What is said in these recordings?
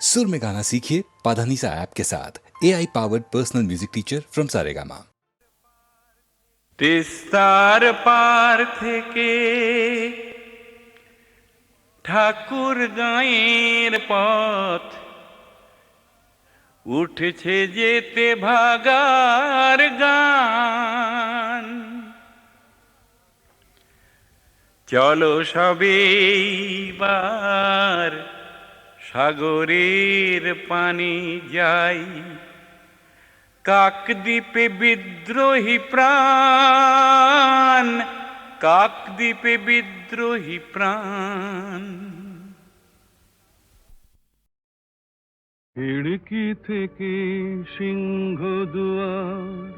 सुर में गाना सीखिए पाधानीसा ऐप के साथ A I powered personal music teacher from Saregama তিস্তার পার থেকে ঠাকুর গাঁয়ের পথ উঠছে যেতে ভাগার গান চলো সবেবার সাগরের পানি যাই। কাকদ্বীপে বিদ্রোহী প্রাণ, কাকদ্বীপে বিদ্রোহী প্রাণ। খিড়কি থেকে সিংহ দুয়ার,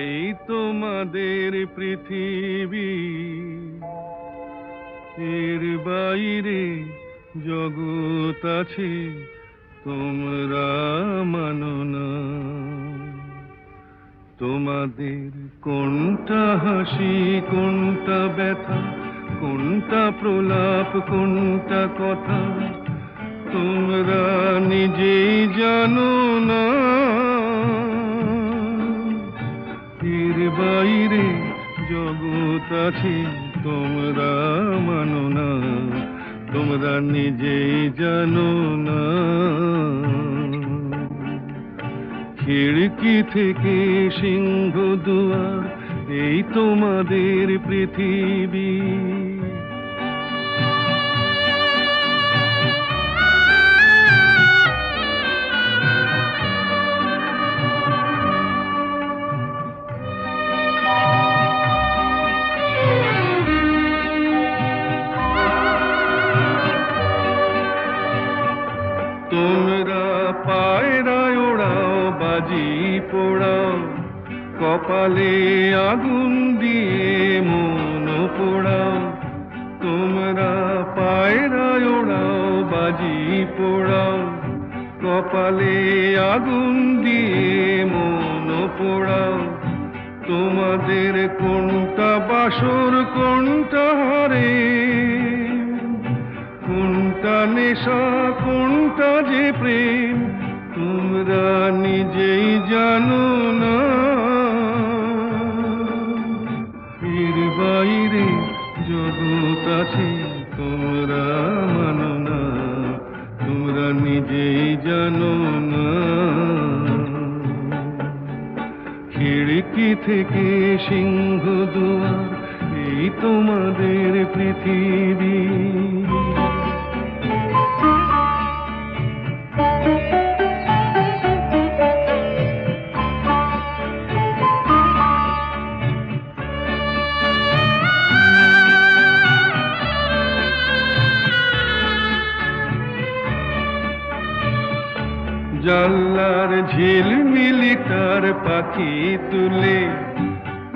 এই তোমাদের পৃথিবী। এর বাইরে জগৎ আছে, তোমরা মানো না। তোমাদের কোনটা হাসি, কোনটা ব্যথা, কোনটা প্রলাপ, কোনটা কথা, তোমরা নিজেই জানো না। এর বাইরে জগৎ আছে, তোমরা মানো না। তোমরা নিজেই জানো না। খিড়কি থেকে সিংহ দুয়ার এই তোমাদের পৃথিবী। কপালে আগুন দিয়ে মন পোড়াও। তোমাদের কোনটা বাসর, কোনটা হারে? কোনটা নেশা, কোনটা যে প্রেম? তোমরা নিজেই জানো না। এর বাইরে জগৎ আছে তোমরা। নিজেই জানো না খিড়কি থেকে সিংহ দুয়ার এই তোমাদের পৃথিবী। তার পাখি তুলে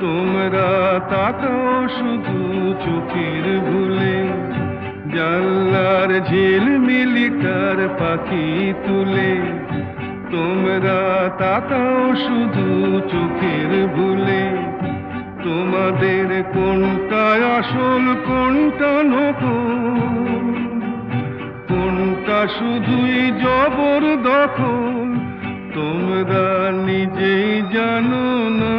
তোমরা তাকাও শুধু চোখের ভুলে। জানলার ঝিলমিলি তার পাখি তুলে। তোমরা তাকাও শুধু চোখের ভুলে। তোমাদের কোনটা আসল, কোনটা নকল? কোনটা শুধুই জবর দখল তোমরা নিজেই জানো না।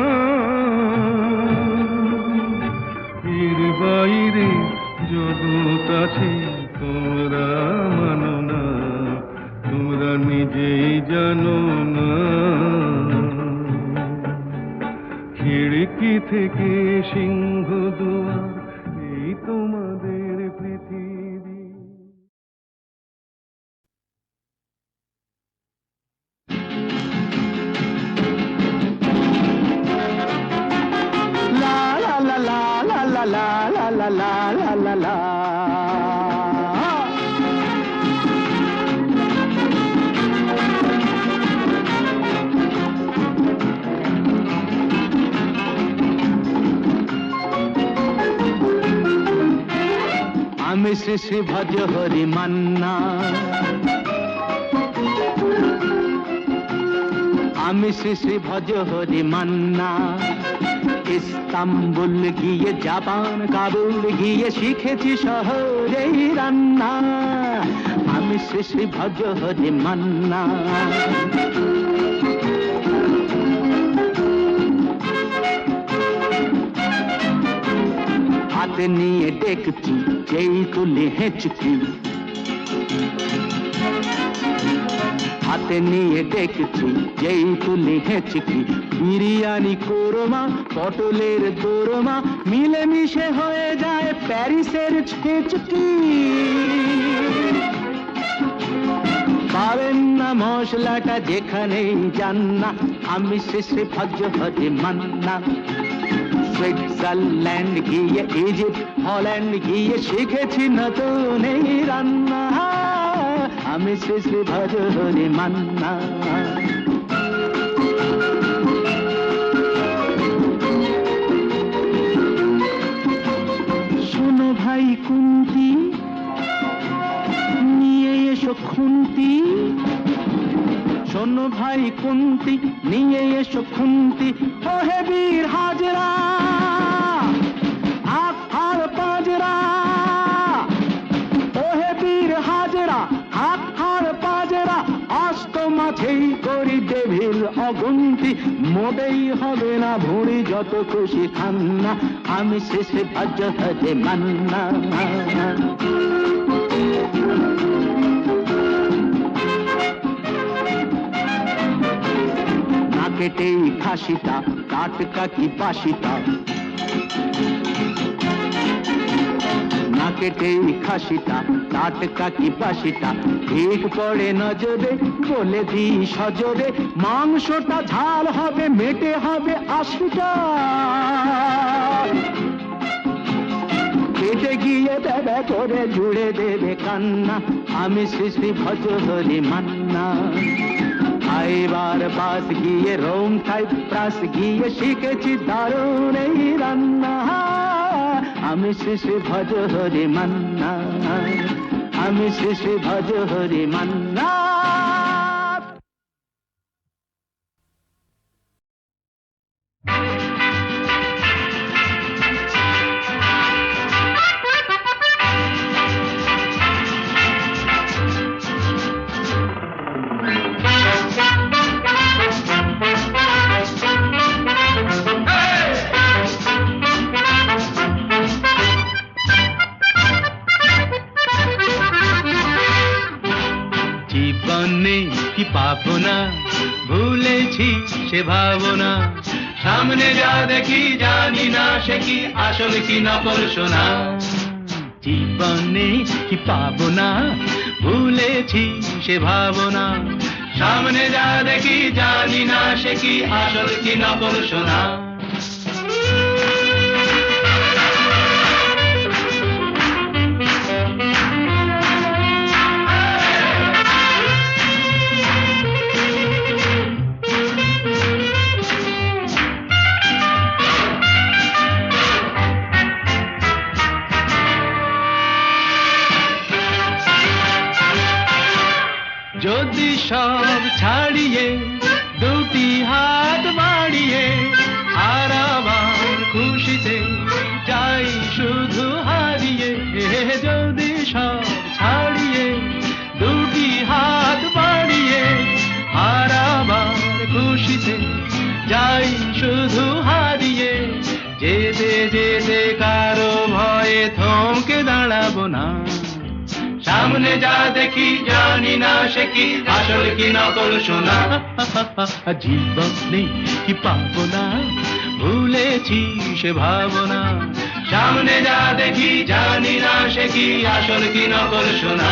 এর বাইরে জগৎ আছে। আমি শ্রী শ্রী ভজ হরি মান্না আমি শ্রী শ্রী ভজ হরি মান্না ইস্তাম্বুল গিয়ে জাপান কাবুল গিয়ে শিখেছি শহরেই রান্না আমি শ্রী শ্রী ভজ হরে মান্না হাতে নিয়ে ডেকছি যেই তুলে হেঁচকি। হাতে নিয়ে ডেকছি যেই তুলে হেঁচকি। বিরিয়ানি কোরমা, পটলের দোরমা, মিলেমিশে হয়ে যায় প্যারিসের ছেচকি পাবেন না মশলাটা যেখানেই যান না, আমি শেষে ভজ হরে মান্না। সুইজারল্যান্ড গিয়ে ইজিপ্ট হল্যান্ড গিয়ে শিখেছি নতুন এই রান্না। আমি শেষে ভজ হরে মান্না। শোনো ভাই কুন্তি, নিয়ে এসো খুন্তি। শোনো ভাই কুন্তি, নিয়ে এসো খুন্তি। ও হে বীর হাজরা। করি ডেভিল অগুন্তি, মোটেই হবে না ভুঁড়ি, যত খুশি খান না আমি শেষে ভজ হতে মান্না। কেটেই খাসিটা টাটকা কি বাসিটা না কেটেই খাসিটা টাটকা কি বাসিটা? ঠিক পড়ে নজরে বলে দি সজরে মাংসটা ঝাল হবে, মেটে হবে আশিটা। কেটে গিয়ে দেবে, করে জুড়ে দেবে কান্না, আমি শ্রী ভজ মান্না। আইবার বাস গিয়ে, রোম খাই, প্রাস গিয়ে শিখেছি দারুণ এই রান্না। আমি শ্রী ভজ হরে মান্না আমি শ্রী ভজ হরে মান্না সে ভাবনা। সামনে যা দেখি, জানি না সে কি, আসল কি নকল শোনা জীবনে কি পাবো না? ভুলেছি সে ভাবনা। সামনে যা দেখি, জানি না সে কি, আসল কি নকল শোনা যদি সব ছাড়িয়ে দুটি হাত সামনে যা দেখি জানি না সে কি। আসল কি নকল শোনা? জীবনে কি পাবো না? ভুলেছি সে ভাবনা। সামনে যা দেখি জানি না সে কি। আসল কি নকল শোনা?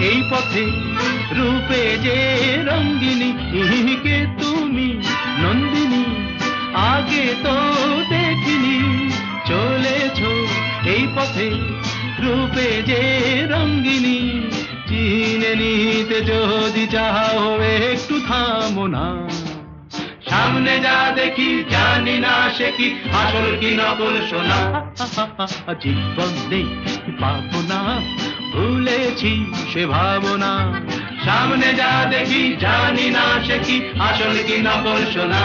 এই পথে রূপে যে রঙ্গিনী কে তুমি নন্দিনী, আগে তো দেখিনি, চলেছ এই পথে রূপে যে রঙ্গিনী। চিনে নিতে যদি চাও, একটু থামো না। সামনে যা দেখি, জানি না সে কি, আসল কি নকল শোনা জীবন নেই, পাবো না। ভুলেছি সে ভাবনা। সামনে যা দেখি জানি না সে কি আসল কি নকল শোনা।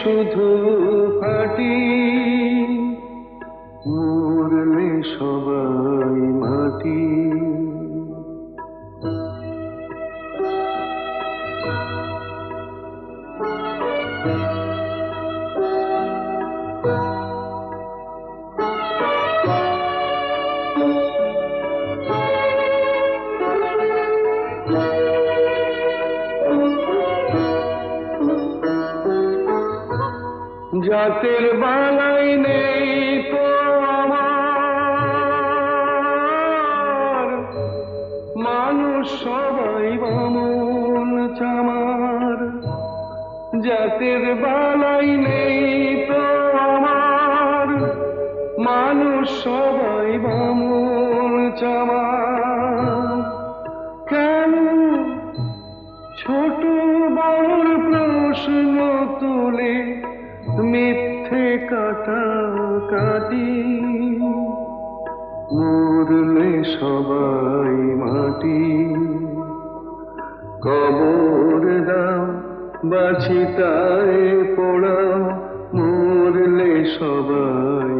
শুধু ফাটি জাতের বালাই নেই তো আমার। মানুষ সবাই বামন চামার। জাতের বালাই নেই তো আমার। মানুষ সবাই বামন মিথ্যে কাটা কাটি মরলে সবাই মাটি। কবর দাও বাছিতায় পড়াও মরলে সবাই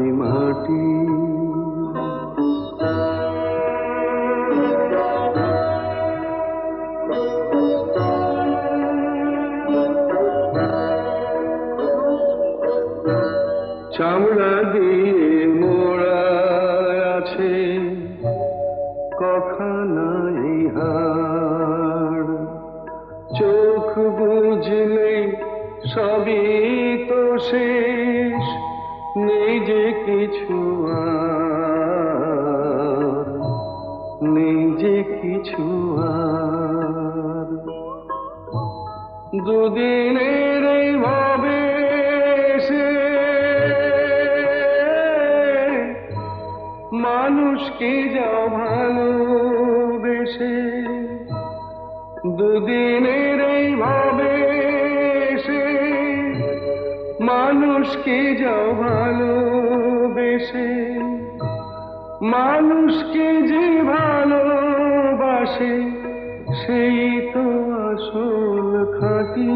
চামড়া দিয়ে মোড়া আছে কখানা চোখ বুঝলে সবই তো শেষ নেই যে কিছু আর নেই যে কিছু দুদিনের মানুষকে যাও ভালোবেসে। দুদিনের এই ভাবে সে মানুষকে যাও ভালোবেসে। মানুষকে যে ভালোবাসে, সেই তো আসল খাঁটি।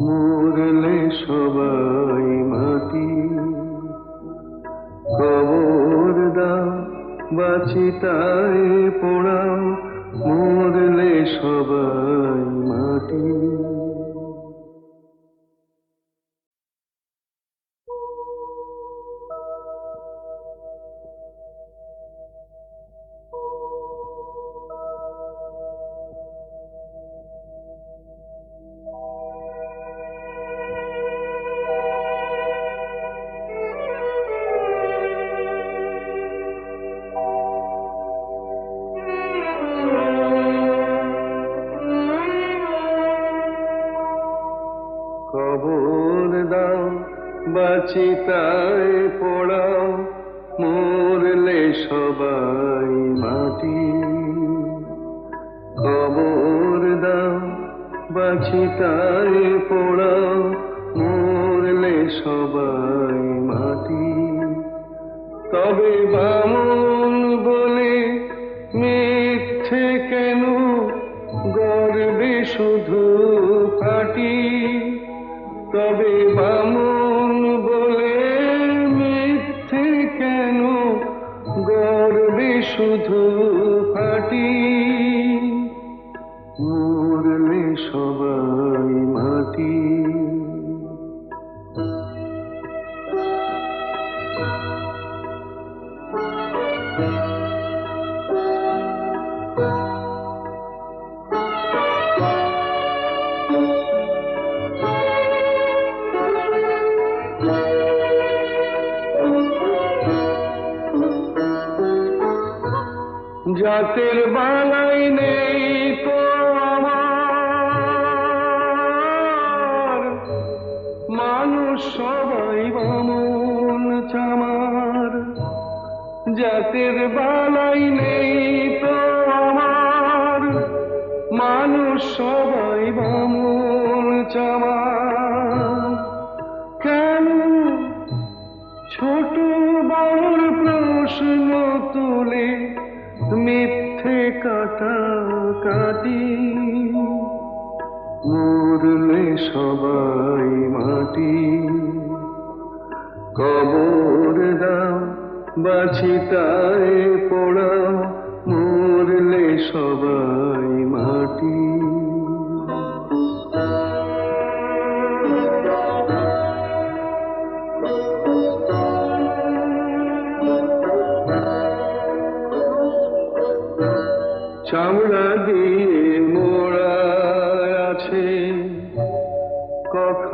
মরলে সবাই মাটি। বাচিতায় পোড়াও মরলে সবাই খবর দাও, বাচিতায় পড়াও, মরলে সবাই মাটি। কবর দাও বাছিতায় পোড়াও, মরলে সবাই মাটি। তবে বামন জাতের বালাই নেই তো আমার। মানুষ সবাই বামন চামার। জাতের বালাই নেই তো আমার। মানুষ সবাই বামন চামার। কাটি মরলে সবাই মাটি। কবর দাও বাছিতায় পড়া মরলে সবাই মাটি।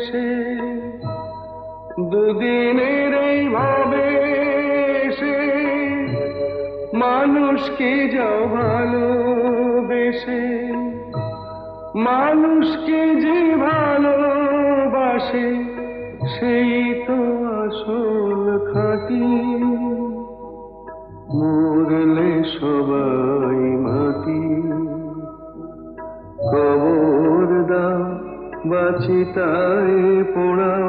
ভালোবেসে দুদিনের এই ভাবে সে মানুষকে যাও ভালোবেসে? মানুষকে যে ভালোবাসে? সেই তো আসল খাঁটি বাছিতায় পোড়া